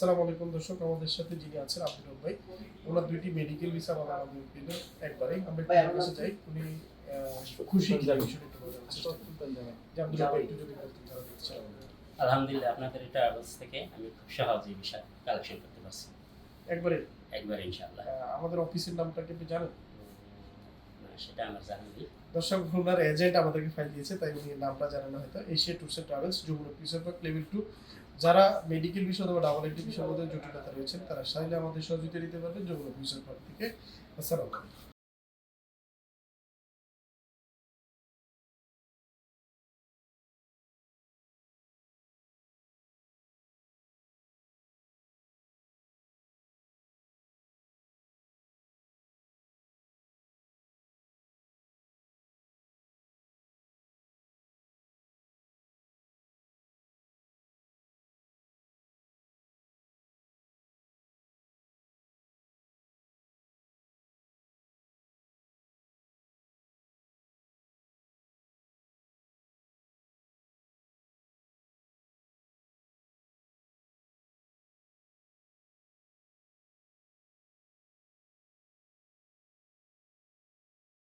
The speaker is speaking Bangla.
আসসালামু আলাইকুম দর্শক আমাদের সাথে যিনি আছেন আব্দুল ভাই ওনার দুইটি মেডিকেল ভিসা আমরা ভাই, একটু কাছে যাই উনি খুশি যারা আলহামদুলিল্লাহ আপনাদের ট্রাভেলস থেকে আমি খুব সহজেই কালেকশন করতে পারছি। একবারে? একবার ইনশাআল্লাহ। আমাদের অফিসের নামটা কি জানেন? সেটা আমার জানা নেই। দর্শক এজেন্ট আমাদেরকে ফাইল দিয়েছে তাই উনি নামটা জানেন হয়তো। Asia tours and travels Jamuna পিসের লেভেল টু যারা মেডিকেল বিষয় অথবা ডাবল এন্ট্রি বিষয়ের মধ্যে জটিলতা রয়েছেন, তারা চাইলে আমাদের সহযোগিতা দিতে পারবেন যমুনা পিসের পার্ক থেকে। আলাইকুম।